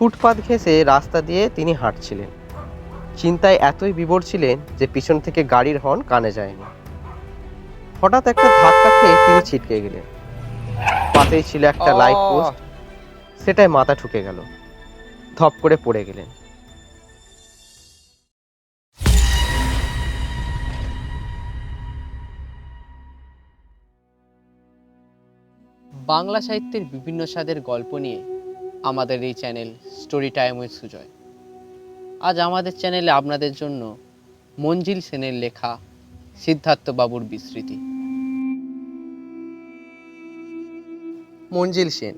ফুটপাত ঘেঁষে রাস্তা দিয়ে তিনি হাঁটছিলেন। চিন্তায় এতই বিভোর ছিলেন যে পিছন থেকে গাড়ির হর্ন কানে যায়নি। হঠাৎ একটা ধাক্কা খেয়ে তিনি ছিটকে গেলেন। পাশেই ছিল একটা লাইট পোস্ট সেটাই মাথা ঠুকে গেল। ধপ করে পড়ে গেলেন। বাংলা সাহিত্যের বিভিন্ন স্বাদের গল্প নিয়ে আমাদের এই channel story time with Sujoy আজ আমাদের চ্যানেলে আপনাদের জন্য মঞ্জিল সেনের লেখা সিদ্ধার্থ বাবুর বিস্মৃতি। মঞ্জিল সেন,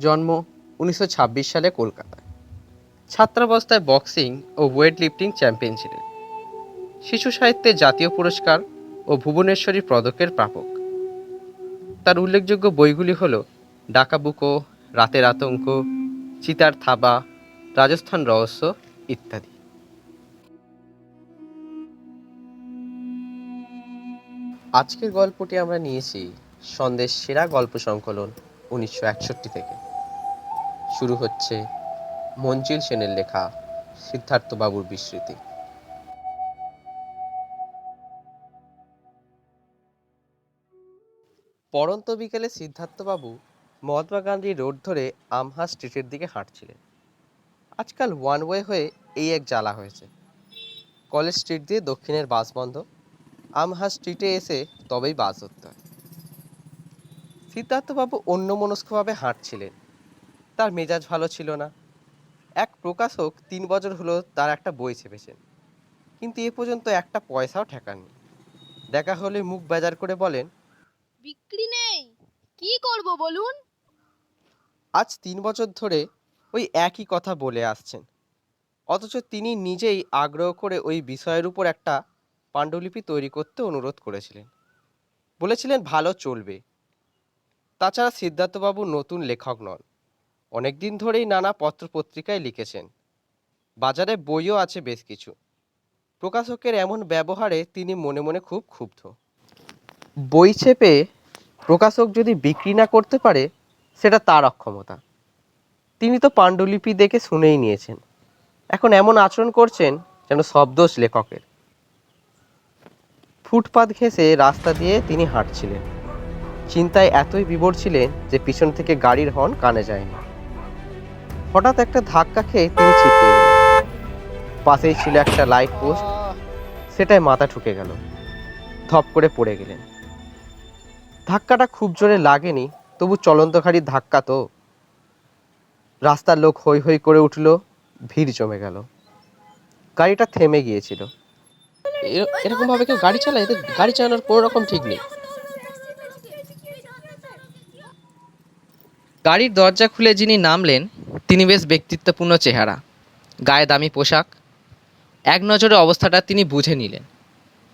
জন্ম উনিশশো ছাব্বিশ সালে কলকাতায়। ছাত্রাবস্থায় বক্সিং ও ওয়েট লিফটিং চ্যাম্পিয়ন ছিলেন শিশু সাহিত্যে জাতীয় পুরস্কার ও ভুবনেশ্বরী পদকের প্রাপক। তার উল্লেখযোগ্য বইগুলি হল ডাকাবুকো, রাতের আতঙ্ক চিতার থাবা, রাজস্থান রহস্য ইত্যাদি। আজকের গল্পটি আমরা নিয়েছি সন্দেশ সেরা গল্প সংকলন উনিশশো একষট্টি থেকে। শুরু হচ্ছে মঞ্জিল সেনের লেখা সিদ্ধার্থ বাবুর বিস্মৃতি। পরন্ত বিকেলে সিদ্ধার্থবাবু মহাত্মা গান্ধী রোড ধরে আমহা স্ট্রিটের দিকে হাঁটছিলেন। আজকাল ওয়ান ওয়ে হয়ে এই এক জ্বালা হয়েছে। কলেজ স্ট্রিট দিয়ে দক্ষিণের বাস বন্ধ, আমহা স্ট্রিটে এসে তবেই বাস ধরতে হয়। সিদ্ধার্থবাবু অন্যমনস্কভাবে হাঁটছিলেন। তার মেজাজ ভালো ছিল না। এক প্রকাশক তিন বছর হলো তার একটা বই ছেপেছেন। কিন্তু এ পর্যন্ত একটা পয়সাও ঠেকাননি। দেখা হলে মুখ বেজার করে বলেন, বিক্রি নেই। কি করব বলুন? আজ তিন বছর ধরে ওই একই কথা বলে আসছেন। অথচ তিনি নিজেই আগ্রহ করে ওই বিষয়ের উপর একটা পাণ্ডুলিপি তৈরি করতে অনুরোধ করেছিলেন। বলেছিলেন, ভালো চলবে। তাছাড়া সিদ্ধার্থবাবু নতুন লেখক নন। অনেক দিন ধরেই নানা পত্রপত্রিকায় লিখেছেন। বাজারে বইও আছে বেশ কিছু। প্রকাশকের এমন ব্যবহারে তিনি মনে মনে খুব ক্ষুব্ধ। বই ছেপে প্রকাশক যদি বিক্রি না করতে পারে সেটা তার অক্ষমতা। তিনি তো পাণ্ডুলিপি দেখে শুনেই নিয়েছেন। এখন এমন আচরণ করছেন যেন সব দোষ লেখকের। ফুটপাত ঘেঁষে রাস্তা দিয়ে তিনি হাঁটছিলেন। চিন্তায় এতই বিবর ছিলেন যে পিছন থেকে গাড়ির হর্ন কানে যায়নি। হঠাৎ একটা ধাক্কা খেয়ে তিনি ছিটকে গেলেন। পাশেই ছিল একটা লাইট পোস্ট। সেটাই মাথা ঠুকে গেল। ধপ করে পড়ে গেলেন। ধাক্কাটা খুব জোরে লাগেনি তবু চলন্ত গাড়ির ধাক্কা তো। রাস্তার লোক হৈ হৈ করে উঠল, ভিড় জমে গেল। গাড়িটা থেমে গিয়েছিল। এরকম ভাবে কেউ গাড়ি চালায়? এদের গাড়ি চালানোর কোনো রকম ঠিক নেই। গাড়ির দরজা খুলে যিনি নামলেন, তিনি বেশ ব্যক্তিত্বপূর্ণ চেহারা, গায়ে দামি পোশাক। এক নজরে অবস্থাটা তিনি বুঝে নিলেন।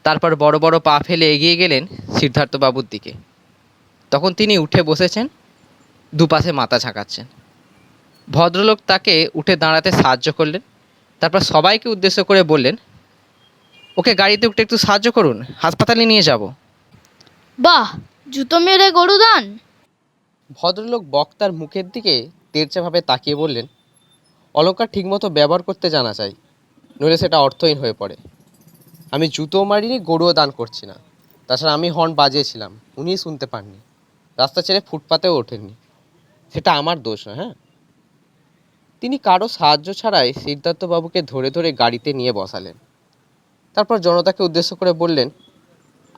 তারপর বড় বড় পা ফেলে এগিয়ে গেলেন সিদ্ধার্থবাবুর দিকে। তখন তিনি উঠে বসেছেন দুপাশে মাথা ঝাঁকাচ্ছেন। ভদ্রলোক তাকে উঠে দাঁড়াতে সাহায্য করলেন তারপর সবাইকে উদ্দেশ্য করে বললেন ওকে গাড়িতে উঠে একটু সাহায্য করুন হাসপাতালে নিয়ে যাব। বাহ জুতো মেরে গরু দান। ভদ্রলোক বক্তার মুখের দিকে তেরচাভাবে তাকিয়ে বললেন অলঙ্কার ঠিকমতো ব্যবহার করতে জানা চাই নইলে সেটা অর্থহীন হয়ে পড়ে। আমি জুতো মারিনি গরুও দান করছি না। তাছাড়া আমি হর্ন বাজিয়েছিলাম উনিই শুনতে পাননি। রাস্তা ছেড়ে ফুটপাতেও ওঠেননি। সেটা আমার দোষ না হ্যাঁ? তিনি কারও সাহায্য ছাড়াই সিদ্ধার্থবাবুকে ধরে ধরে গাড়িতে নিয়ে বসালেন। তারপর জনতাকে উদ্দেশ্য করে বললেন,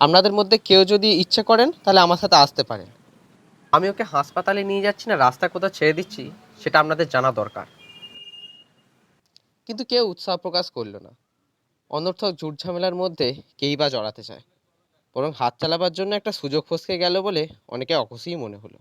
আপনাদের মধ্যে কেউ যদি ইচ্ছে করেন, তাহলে আমার সাথে আসতে পারেন। আমি ওকে হাসপাতালে নিয়ে যাচ্ছি না, রাস্তা কোথাও ছেড়ে দিচ্ছি, সেটা আপনাদের জানা দরকার। কিন্তু কেউ উৎসাহ প্রকাশ করল না। অনর্থক ঝুট ঝামেলার মধ্যে কেই বা জড়াতে চায়। বরং হাত চালাবার জন্য একটা সুযোগ ফসকে গেল বলে অনেকে অখুশিই মনে হলো।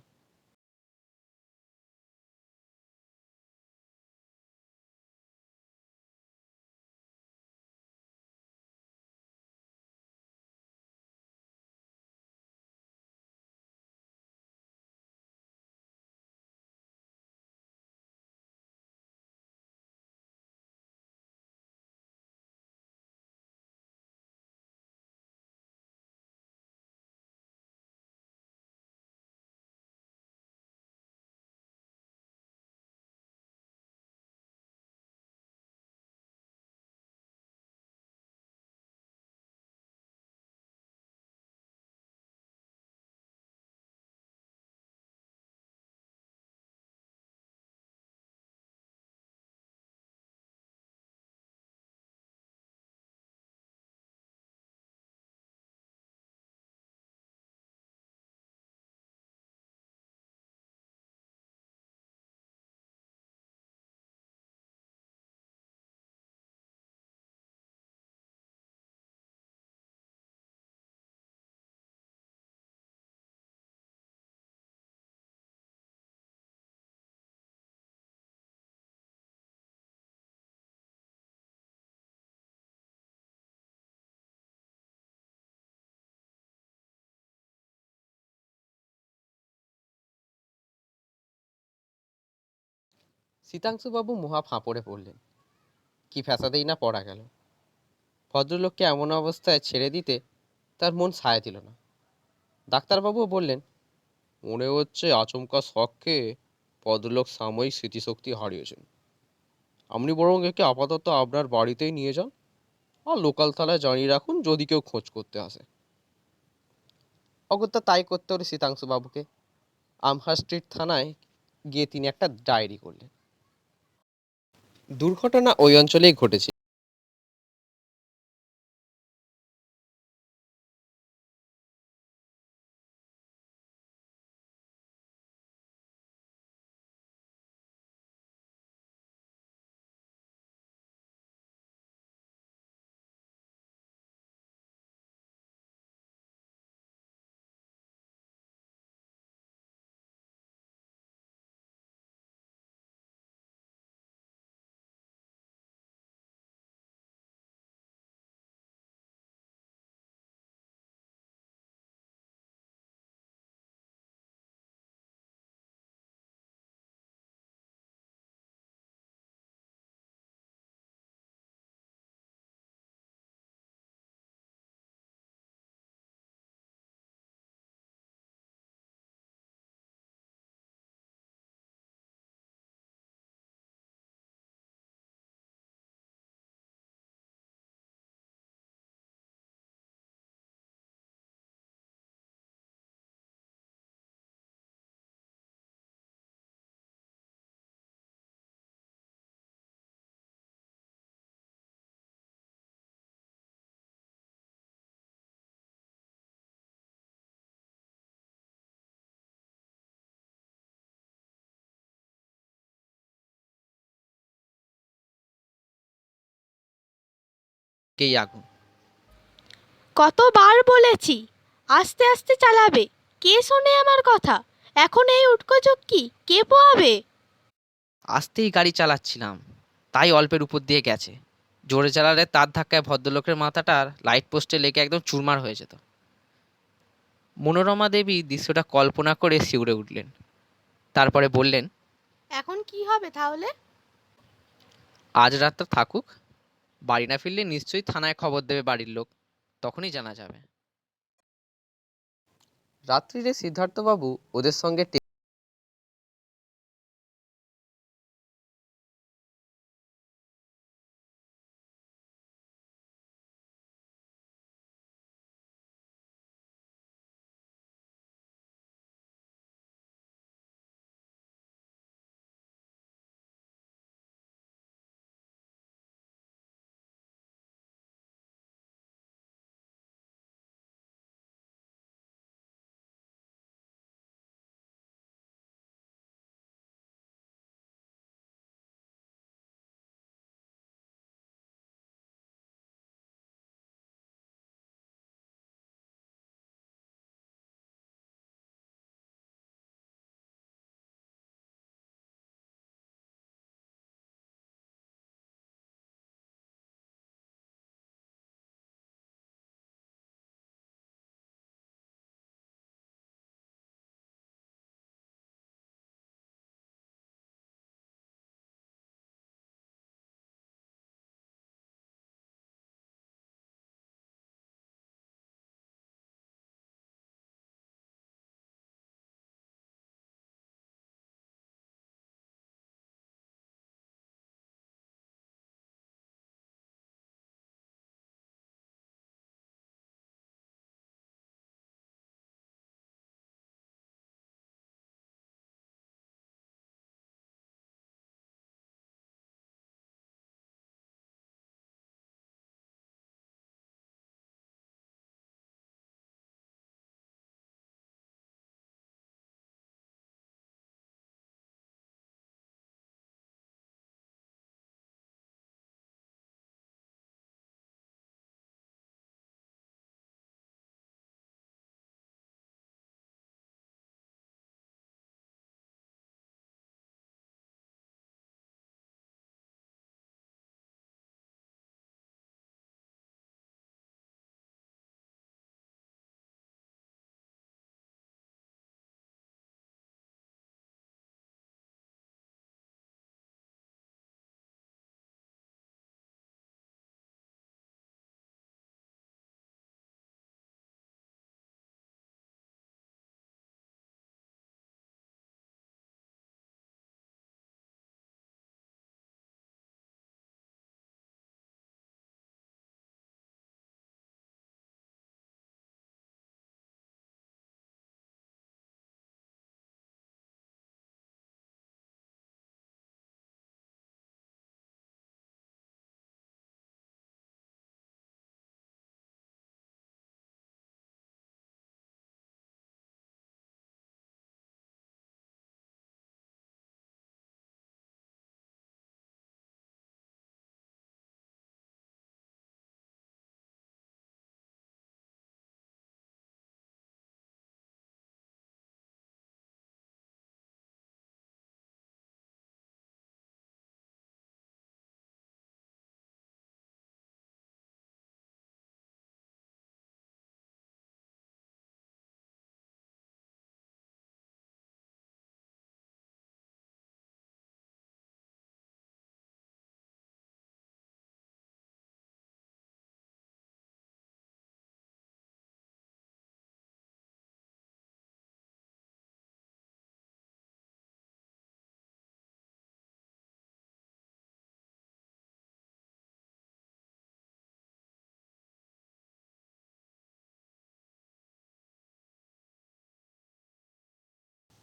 শীতাংশুবাবু মহা ফাঁপড়ে পড়লেন। কি ফ্যাসাদেই না পড়া গেল। ভদ্রলোককে এমন অবস্থায় ছেড়ে দিতে তার মন সায় দিল না। ডাক্তারবাবুও বললেন, মনে হচ্ছে আচমকা শখকে ভদ্রলোক সাময়িক স্মৃতিশক্তি হারিয়েছেন। আপনি বরং একে আপাতত আপনার বাড়িতেই নিয়ে যান আর লোকাল থানায় জানিয়ে রাখুন যদি কেউ খোঁজ করতে আসে। অগত্যা তাই করতে হলো শীতাংশুবাবুকে আমহা স্ট্রিট থানায় গিয়ে তিনি একটা ডায়েরি করলেন। দুর্ঘটনা ওই অঞ্চলেই ঘটেছে। কেই আগুন? কতবার বলেছি আস্তে আস্তে চালাবে। কে শোনে আমার কথা? এখন এই উটকো চক্কি কে পোয়াবে? আস্তেই গাড়ি চালাচ্ছিলাম তাই অল্পের উপর দিয়ে গেছে। জোরে চালালে তার ধাক্কায় ভদ্রলোকের মাথাটার লাইট পোস্টে লেগে একদম চুরমার হয়ে যেত। মনোরমা দেবী দৃশ্যটা কল্পনা করে শিউরে উঠলেন। তারপরে বললেন এখন কি হবে তাহলে? আজ রাতটা থাকুক বাড়ি না ফিরলে নিশ্চয়ই থানায় খবর দেবে বাড়ির লোক। তখনই জানা যাবে। রাত্রিরে সিদ্ধার্থবাবু ওদের সঙ্গে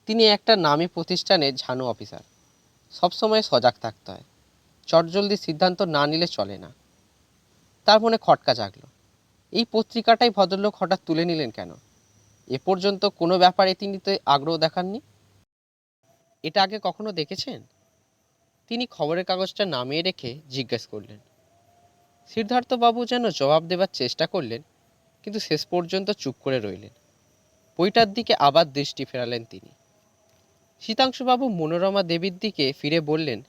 তিনি একটা নামী প্রতিষ্ঠানের ঝানু অফিসার। সবসময় সজাগ থাকতে হয়। চটজলদি সিদ্ধান্ত না নিলে চলে না। তার মনে খটকা জাগলো। এই পত্রিকাটাই ভদ্রলোক হঠাৎ তুলে নিলেন কেন? এ পর্যন্ত কোনো ব্যাপারে তিনি তো আগ্রহ দেখাননি? এটা আগে কখনো দেখেছেন? তিনি খবরের কাগজটা নামিয়ে রেখে জিজ্ঞেস করলেন। সিদ্ধার্থবাবু যেন জবাব দেবার চেষ্টা করলেন, কিন্তু শেষ পর্যন্ত চুপ করে রইলেন। বইটার দিকে আবার দৃষ্টি ফেরালেন তিনি। শীতাংশুবাবু মনোরমা দেবীর দিকে ফিরে বললেন,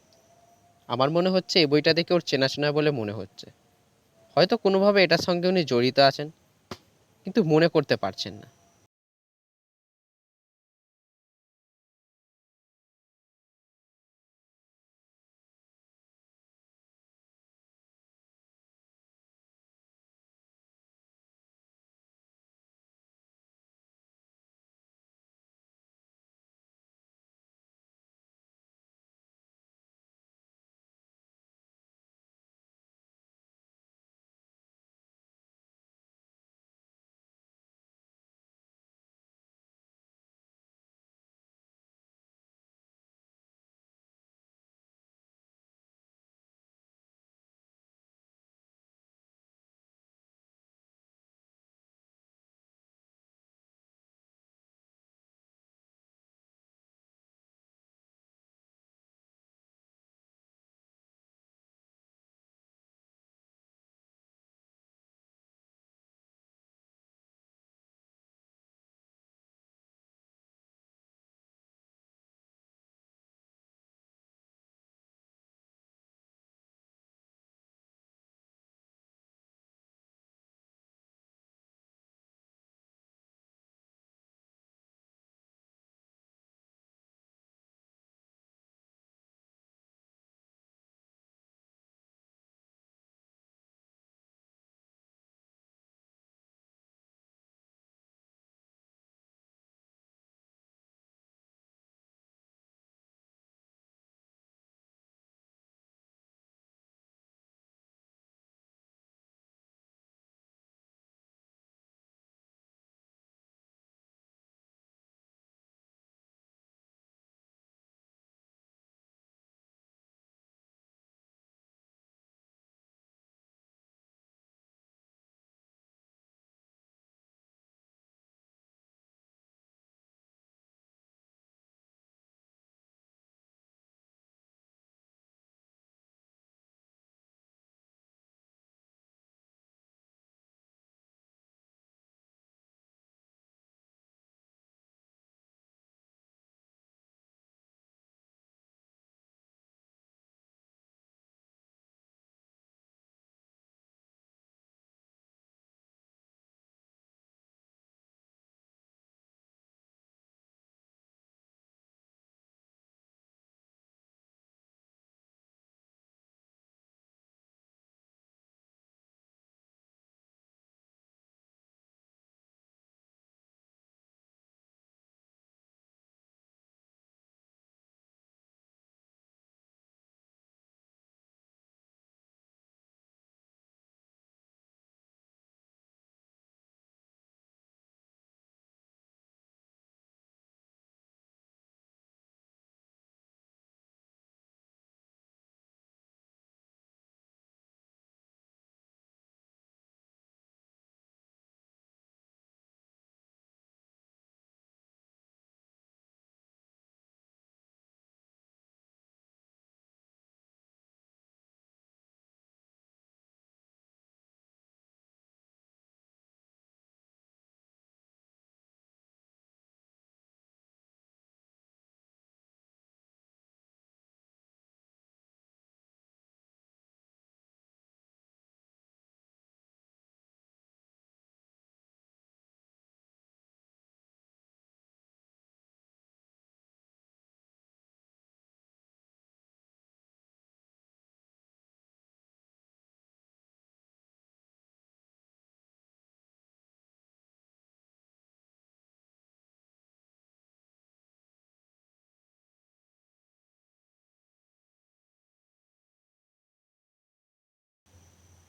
আমার মনে হচ্ছে এই বইটা দেখে ওর চেনাশোনা বলে মনে হচ্ছে। হয়তো কোনোভাবে এটার সঙ্গে উনি জড়িত আছেন, কিন্তু মনে করতে পারছেন না।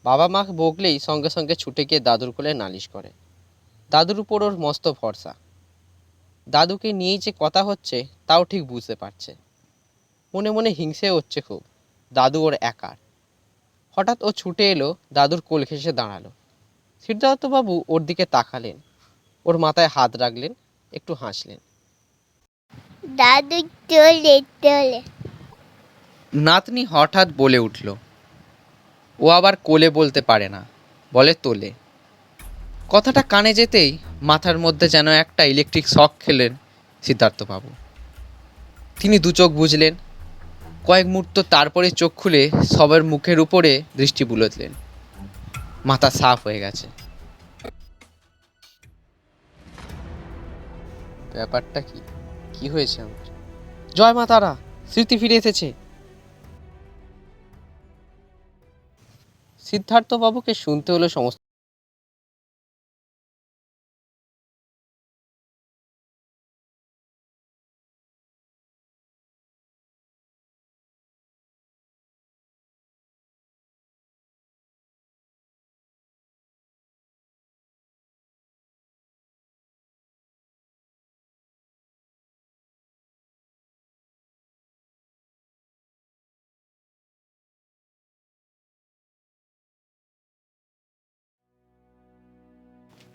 বাবা মা বকলেই সঙ্গে সঙ্গে ছুটে গিয়ে দাদুর কোলে নালিশ করে। দাদুর উপর ওর মস্ত ভরসা। দাদুকে নিয়েই যে কথা হচ্ছে তাও ঠিক বুঝতে পারছে। মনে মনে হিংসে হচ্ছে খুব। দাদু ওর একার। হঠাৎ ও ছুটে এলো দাদুর কোল ঘেঁষে দাঁড়াল। সিদ্ধার্থবাবু ওর দিকে তাকালেন। ওর মাথায় হাত রাখলেন একটু হাসলেন। দাদু চলে চলে। নাতনি হঠাৎ বলে উঠল ও আবার কোলে বলতে পারে না, বলে তোলে। কথাটা কানে যেতেই মাথার মধ্যে যেন একটা ইলেকট্রিক শক খেলেন সিদ্ধার্থবাবু। তিনি দু চোখ বুঝলেন, কয়েক মুহূর্ত তারপরে চোখ খুলে সবার মুখের উপরে দৃষ্টি বুলতলেন। মাথা সাফ হয়ে গেছে। ব্যাপারটা কি? কি হয়েছে আমার? জয় মা তারা, স্মৃতি ফিরে এসেছে। সিদ্ধার্থ বাবুকে শুনতে হলো সমস্ত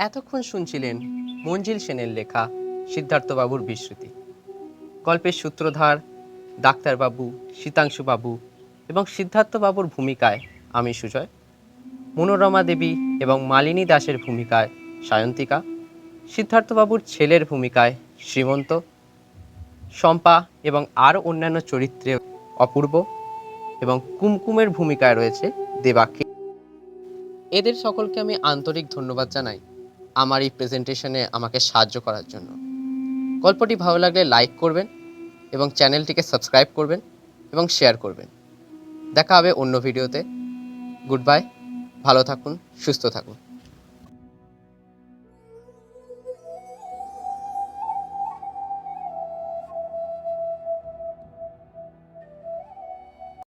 এতক্ষণ শুনছিলেন মঞ্জিল সেনের লেখা সিদ্ধার্থবাবুর বিস্মৃতি। গল্পের সূত্রধার, ডাক্তারবাবু, শীতাংশুবাবু এবং সিদ্ধার্থবাবুর ভূমিকায় আমি সুজয়। মনোরমা দেবী এবং মালিনী দাসের ভূমিকায় সায়ন্তিকা। সিদ্ধার্থবাবুর ছেলের ভূমিকায় শ্রীমন্ত। শম্পা এবং আরও অন্যান্য চরিত্রে অপূর্ব এবং কুমকুমের ভূমিকায় রয়েছে দেবাক্ষী। এদের সকলকে আমি আন্তরিক ধন্যবাদ জানাই। আমার এই প্রেজেন্টেশনে আমাকে সাহায্য করার জন্য। গল্পটি ভালো লাগলে লাইক করবেন এবং চ্যানেলটিকে সাবস্ক্রাইব করবেন এবং শেয়ার করবেন। দেখা হবে অন্য ভিডিওতে গুড বাই ভালো থাকুন, সুস্থ থাকুন।